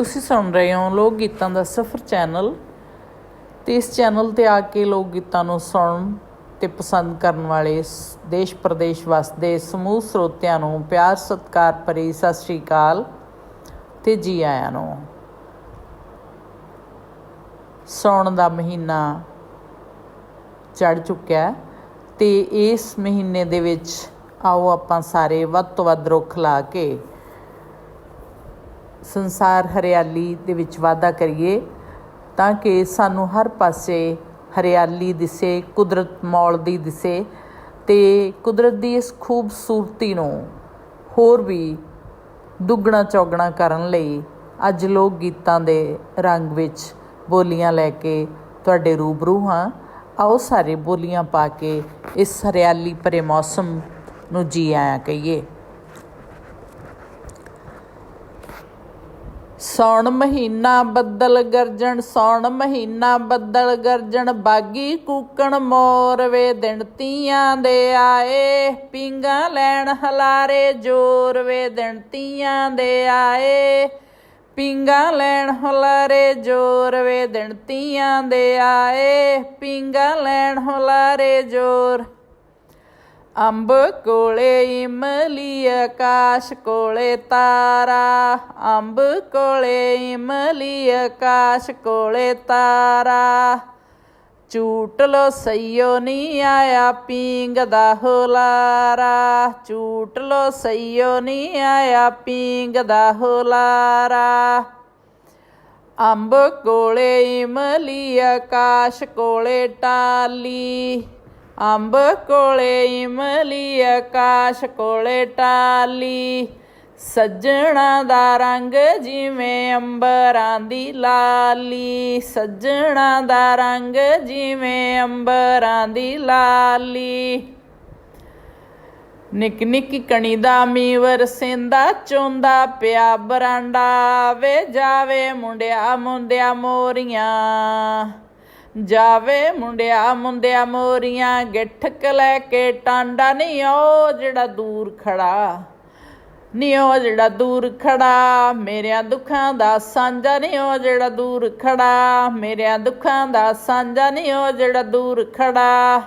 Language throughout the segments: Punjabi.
ਤੁਸੀਂ ਸੁਣ ਰਹੇ ਹੋ ਲੋਕ ਗੀਤਾਂ ਦਾ ਸਫ਼ਰ ਚੈਨਲ ਤੇ ਇਸ ਚੈਨਲ ਤੇ ਆ ਕੇ ਲੋਕ ਗੀਤਾਂ ਨੂੰ ਸੁਣਨ ਤੇ ਪਸੰਦ ਕਰਨ ਵਾਲੇ ਦੇਸ਼ ਪ੍ਰਦੇਸ਼ ਵਸਦੇ ਸਮੂਹ ਸਰੋਤਿਆਂ ਨੂੰ ਪਿਆਰ, ਸਤਿਕਾਰ ਭਰੀ ਸਤਿ ਸ਼੍ਰੀ ਅਕਾਲ ਤੇ ਜੀ ਆਇਆਂ ਨੂੰ। ਸੌਣ ਦਾ ਮਹੀਨਾ ਚੜ ਚੁੱਕਿਆ ਹੈ ਤੇ ਇਸ ਮਹੀਨੇ ਦੇ ਵਿੱਚ ਆਓ ਆਪਾਂ ਸਾਰੇ ਵੱਧ ਤੋਂ ਵੱਧ ਰੁੱਖ ਲਾ ਕੇ ਸੰਸਾਰ ਹਰਿਆਲੀ ਦੇ ਵਿੱਚ ਵਾਧਾ ਕਰੀਏ ਤਾਂ ਕਿ ਸਾਨੂੰ ਹਰ ਪਾਸੇ ਹਰਿਆਲੀ ਦਿਸੇ, ਕੁਦਰਤ ਮੌਲ ਦੀ ਦਿਸੇ ਤੇ ਕੁਦਰਤ ਦੀ ਇਸ ਖੂਬਸੂਰਤੀ ਨੂੰ ਹੋਰ ਵੀ ਦੁੱਗਣਾ ਚੌਗਣਾ ਕਰਨ ਲਈ ਅੱਜ ਲੋਕ ਗੀਤਾਂ ਦੇ ਰੰਗ ਵਿੱਚ ਬੋਲੀਆਂ ਲੈ ਕੇ ਤੁਹਾਡੇ ਰੂਬਰੂ ਹਾਂ। ਆਓ ਸਾਰੇ ਬੋਲੀਆਂ ਪਾ ਕੇ ਇਸ ਹਰਿਆਲੀ ਭਰੇ ਮੌਸਮ ਨੂੰ ਜੀ ਆਇਆ ਕਹੀਏ। ਸੌਣ ਮਹੀਨਾ ਬੱਦਲ ਗਰਜਣ, ਸੌਣ ਮਹੀਨਾ ਬੱਦਲ ਗਰਜਣ, ਬਾਗੀ ਕੂਕਣ ਮੋਰ ਵੇ ਦਿਨ ਤੀਆਂ ਦੇ ਆਏ। ਪਿੰਗਾ ਲੈਣ ਹਲਾਰੇ ਜੋਰ ਵੇ ਦਿਨ ਤੀਆਂ ਦੇ ਆਏ। ਪਿੰਗਾ ਲੈਣ ਹਲਾਰੇ ਜੋਰ ਵੇ ਦਿਨ ਤੀਆਂ ਦੇ ਆਏ। ਪਿੰਗਾ ਲੈਣ ਹਲਾਰੇ ਜੋਰ ਅੰਬ ਕੋਲੇ ਇਮਲੀ ਆਕਾਸ਼ ਕੋਲੇ ਤਾਰਾ। ਅੰਬ ਕੋਲੇ ਇਮਲੀ ਆਕਾਸ਼ ਕੋਲੇ ਤਾਰਾ। ਝੂਟ ਲੋ ਸਈਓ ਨਹੀਂ ਆਇਆ ਪੀਂਗ ਦਾ ਹੁਲਾਰਾ। ਝੂਟ ਲੋ ਸਈਓ ਨਹੀਂ ਆਇਆ ਪੀਂਗ ਦਾ ਹੁਲਾਰਾ। ਅੰਬ ਕੋਲੇ ਇਮਲੀ ਆਕਾਸ਼ ਕੋਲੇ ਟਾਲੀ। ਅੰਬ ਕੋਲੇ ਇਮਲੀ, ਆਕਾਸ਼ ਕੋਲੇ ਟਾਲੀ। ਸੱਜਣਾ ਦਾ ਰੰਗ ਜਿਵੇਂ ਅੰਬਰਾਂ ਦੀ ਲਾਲੀ। ਸੱਜਣਾ ਦਾ ਰੰਗ ਜਿਵੇਂ ਅੰਬਰਾਂ ਦੀ ਲਾਲੀ। ਨਿੱਕ ਨਿੱਕੀ ਕਣੀ ਦਾ ਮੀਵਰ ਸਿੰਦਾ, ਚੋਂਦਾ ਪਿਆ ਬਰਾਂਡਾ। ਵੇ ਜਾਵੇ ਮੁੰਡਿਆ ਮੁੰਡਿਆ ਮੋਰੀਆਂ। ਜਾਵੇ ਮੁੰਡਿਆ ਮੁੰਡਿਆ ਮੋਰੀਆਂ ਗਿੱਠਕ ਲੈ ਕੇ ਟਾਂਡਾ ਨਹੀਂ ਉਹ ਜਿਹੜਾ ਦੂਰ ਖੜਾ ਨੀ ਉਹ ਜਿਹੜਾ ਦੂਰ ਖੜਾ, ਮੇਰਿਆਂ ਦੁੱਖਾਂ ਦਾ ਸਾਂਝਾ ਨਹੀਂ ਉਹ ਜਿਹੜਾ ਦੂਰ ਖੜਾ, ਮੇਰਿਆਂ ਦੁੱਖਾਂ ਦਾ ਸਾਂਝਾ ਨਹੀਂ ਉਹ ਜਿਹੜਾ ਦੂਰ ਖੜਾ।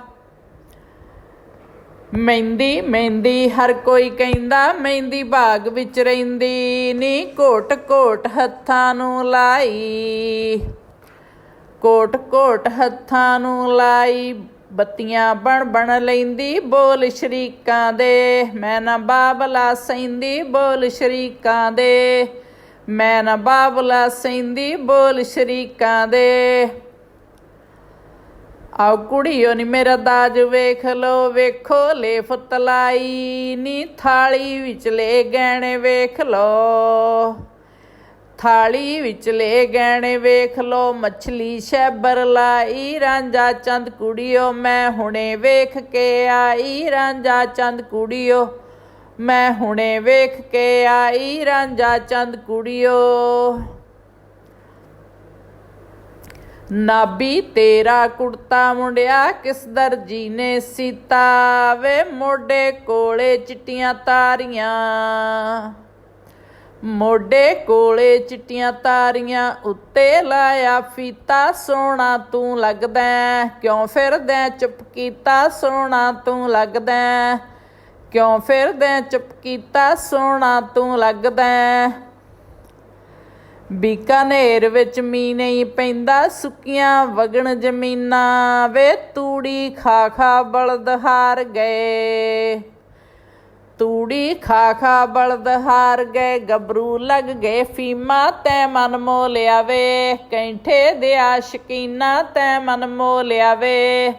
ਮਹਿੰਦੀ ਮਹਿੰਦੀ ਹਰ ਕੋਈ ਕਹਿੰਦਾ, ਮਹਿੰਦੀ ਬਾਗ ਵਿੱਚ ਰਹਿੰਦੀ, ਨੀ ਘੋਟ ਘੋਟ ਹੱਥਾਂ ਨੂੰ ਲਾਈ। ਕੋਟ ਕੋਟ ਹੱਥਾਂ ਨੂੰ ਲਾਈ, ਬੱਤੀਆਂ ਬਣ ਬਣ ਲੈਂਦੀ ਬੋਲ ਸ਼ਰੀਕਾਂ ਦੇ। ਮੈਂ ਨਾ ਬਾਬਲਾ ਸੈਂਦੀ ਬੋਲ ਸ਼ਰੀਕਾਂ ਦੇ। ਮੈਂ ਨਾ ਬਾਬਲਾ ਸੈਂਦੀ ਬੋਲ ਸ਼ਰੀਕਾਂ ਦੇ। ਆਓ ਕੁੜੀਓ ਨੀ ਮੇਰਾ ਦਾਜ ਵੇਖ ਲੋ ਵੇਖੋ ਲੈ ਫਤਲਾਈ ਨੀ ਥਾਲੀ ਵਿਚਲੇ ਗਹਿਣੇ ਵੇਖ ਲੋ ਥਾਲੀ ਵਿਚਲੇ ਗਹਿਣੇ ਵੇਖ ਲੋ ਮੱਛਲੀ ਸ਼ੈਬਰ ਲਾਈ। ਰਾਂਝਾ ਚੰਦ ਕੁੜੀਓ, ਮੈਂ ਹੁਣੇ ਵੇਖ ਕੇ ਆਈ। ਰਾਂਝਾ ਚੰਦ ਕੁੜੀਓ, ਮੈਂ ਹੁਣੇ ਵੇਖ ਕੇ ਆਈ। ਰਾਂਝਾ ਚੰਦ ਕੁੜੀਓ, ਨਾਬੀ ਤੇਰਾ ਕੁੜਤਾ ਮੁੰਡਿਆ, ਕਿਸ ਦਰਜੀ ਨੇ ਸੀਤਾ? ਵੇ ਮੋਢੇ ਕੋਲੇ ਚਿੱਟੀਆਂ ਤਾਰੀਆਂ। ਮੋਢੇ ਕੋਲੇ ਚਿੱਟੀਆਂ ਤਾਰੀਆਂ ਉੱਤੇ ਲਾਇਆ ਫੀਤਾ, ਸੋਹਣਾ ਤੂੰ ਲੱਗਦਾ ਹੈ। ਕਿਉਂ ਫਿਰਦਾ ਚੁੱਪ ਕੀਤਾ ਸੋਹਣਾ ਤੂੰ ਲੱਗਦਾ ਹੈ। ਕਿਉਂ ਫਿਰਦਾ ਚੁੱਪ ਕੀਤਾ ਸੋਹਣਾ ਤੂੰ ਲੱਗਦਾ ਹੈ। ਬੀਕਾਨੇਰ ਵਿੱਚ ਮੀਂਹ ਨਹੀਂ ਪੈਂਦਾ, ਸੁੱਕੀਆਂ ਵਗਣ ਜ਼ਮੀਨਾਂ ਵੇ ਤੂੜੀ ਖਾ ਖਾ ਬਲਦ ਹਾਰ ਗਏ ਤੂੜੀ ਖਾ ਖਾ ਬਲਦ ਹਾਰ ਗਏ, ਗੱਭਰੂ ਲੱਗ ਗਏ, ਫੀਮਾ ਤੈ ਮਨ ਮੋ ਲਿਆਵੇ ਕੈਂਠੇ ਦੇ ਆਸ਼ਕੀਨਾ ਤੈ ਮਨ ਮੋ ਲਿਆਵੇ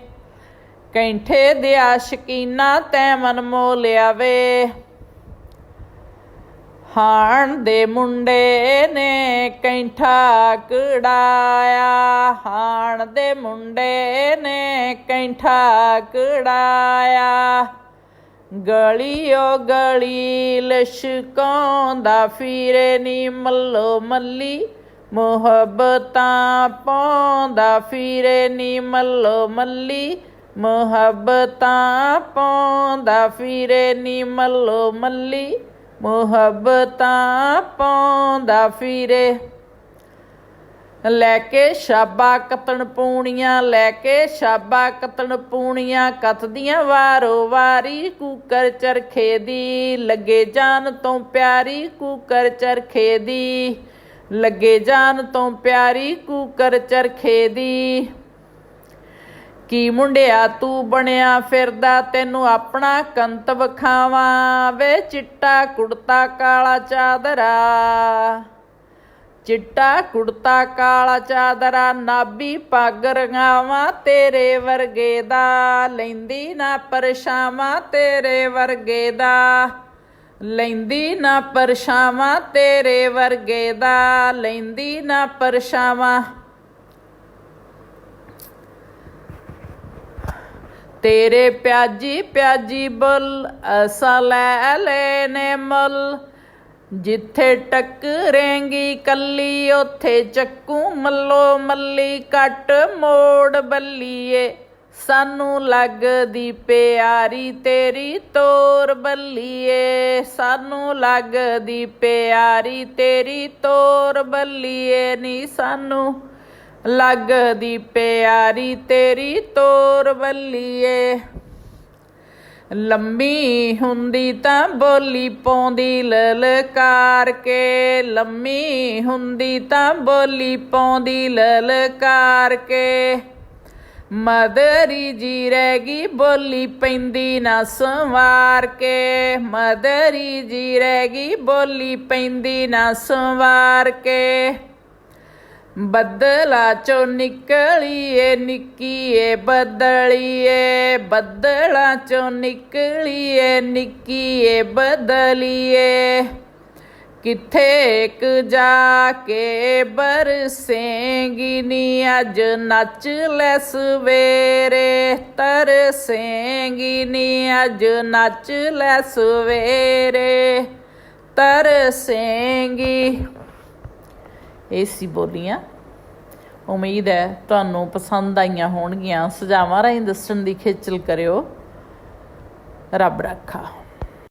ਕੈਂਠੇ ਦੇ ਆਸ਼ਕੀਨਾ ਤੈ ਮਨ ਮੋ ਲਿਆਵੇ ਹਾਣ ਦੇ ਮੁੰਡੇ ਨੇ ਕੈਂਠਾ ਕੜਾਇਆ ਹਾਣ ਦੇ ਮੁੰਡੇ ਨੇ ਕੈਂਠਾ ਕੜਾਇਆ ਗਲੀਓ ਗਲੀ ਲਸ਼ਕਾਉਂਦਾ ਫਿਰੇ ਨੀ ਮੱਲੋ ਮੱਲੀ, ਮੁਹੱਬਤਾਂ ਪਾਉਂਦਾ ਫਿਰੇ ਨੀ ਮੱਲੋ ਮੱਲੀ, ਮੁਹੱਬਤਾਂ ਪਾਉਂਦਾ ਫਿਰੇ ਨੀ ਮੱਲੋ ਮੱਲੀ, ਮੁਹੱਬਤਾਂ ਪਾਉਂਦਾ ਫਿਰੇ ਲੈ ਕੇ ਸ਼ਾਬਾ ਕਤਣ ਪੂਣੀਆਂ, ਲੈ ਕੇ ਸ਼ਾਬਾ ਕਤਣ ਪੂਣੀਆਂ, ਕੱਤਦੀਆਂ ਵਾਰੋ ਵਾਰੀ, ਕੂਕਰ ਚਰਖੇ ਦੀ ਲੱਗੇ ਜਾਨ ਤੋਂ ਪਿਆਰੀ, ਕੂਕਰ ਚਰਖੇ ਦੀ ਲੱਗੇ ਜਾਨ ਤੋਂ ਪਿਆਰੀ, ਕੂਕਰ ਚਰਖੇ ਦੀ। ਕੀ ਮੁੰਡਿਆ ਤੂੰ ਬਣਿਆ ਫਿਰਦਾ, ਤੈਨੂੰ ਆਪਣਾ ਕੰਤ ਵਖਾਵਾਂ ਵੇ, ਚਿੱਟਾ ਕੁੜਤਾ ਕਾਲਾ ਚਾਦਰਾ। ਚਿੱਟਾ ਕੁੜਤਾ ਕਾਲਾ ਚਾਦਰਾ ਨਾਬੀ ਪੱਗ ਰੰਗਾਵਾਂ ਤੇਰੇ ਵਰਗੇ ਦਾ, ਲੈਂਦੀ ਨਾ ਪਰਛਾਵਾਂ ਤੇਰੇ ਵਰਗੇ ਦਾ, ਲੈਂਦੀ ਨਾ ਪਰਛਾਵਾਂ ਤੇਰੇ ਵਰਗੇ ਦਾ, ਲੈਂਦੀ ਨਾ ਪਰਛਾਵਾਂ। ਤੇਰੇ ਪਿਆਜੀ ਪਿਆਜੀ ਬੁੱਲ, ਅਸਾ ਲੈ ਲੈ ਨੇ ਮੁੱਲ। ਜਿੱਥੇ ਟੱਕਰੇਂਗੀ ਕੱਲੀ, ਉਥੇ ਚੱਕੂ ਮੱਲੋ ਮੱਲੀ, ਕੱਟ ਮੋੜ ਬੱਲੀਏ। ਸਾਨੂੰ ਲੱਗਦੀ ਪਿਆਰੀ ਤੇਰੀ ਤੋਰ ਬੱਲੀਏ। ਸਾਨੂੰ ਲੱਗਦੀ ਪਿਆਰੀ ਤੇਰੀ ਤੋਰ ਬੱਲੀਏ। ਨੀ ਸਾਨੂੰ ਲੱਗਦੀ ਪਿਆਰੀ ਤੇਰੀ ਤੋਰ ਬੱਲੀਏ। ਲੰਮੀ ਹੁੰਦੀ ਤਾਂ ਬੋਲੀ ਪਾਉਂਦੀ, ਲਲਕਾਰ ਕੇ। ਲੰਮੀ ਹੁੰਦੀ ਤਾਂ ਬੋਲੀ ਪਾਉਂਦੀ, ਲਲਕਾਰ ਕੇ। ਮਦਰੀ ਜੀ ਰਹਿ ਗਈ, ਬੋਲੀ ਪੈਂਦੀ ਨਾ ਸੰਵਾਰ ਕੇ। ਮਦਰੀ ਜੀ ਰਹਿ ਗਈ, ਬੋਲੀ ਪੈਂਦੀ ਨਾ ਸੰਵਾਰ ਕੇ। ਬੱਦਲਾ ਚੋਂ ਨਿਕਲੀਏ, ਨਿੱਕੀਏ ਬੱਦਲੀਏ। ਬੱਦਲਾ ਚੋਂ ਨਿਕਲੀਏ, ਨਿੱਕੀਏ ਬਦਲੀਏ। ਕਿੱਥੇ ਕ ਜਾ ਕੇ ਬਰਸੇਂਗੀ ਨੀ, ਅੱਜ ਨੱਚ ਲੈ ਸਵੇਰੇ। ਤਰਸੇਂਗੀ ਨੀ, ਅੱਜ ਨੱਚ ਲੈ ਸਵੇਰੇ। ਤਰਸੇਂਗੀ। ਇਹ ਸੀ ਬੋਲੀਆਂ। ਉਮੀਦ ਹੈ ਤੁਹਾਨੂੰ ਪਸੰਦ ਆਈਆਂ ਹੋਣਗੀਆਂ। ਸੁਝਾਵਾਂ ਰਾਹੀਂ ਦੱਸਣ ਦੀ ਖੇਚਲ ਕਰਿਓ। ਰੱਬ ਰੱਖਾ।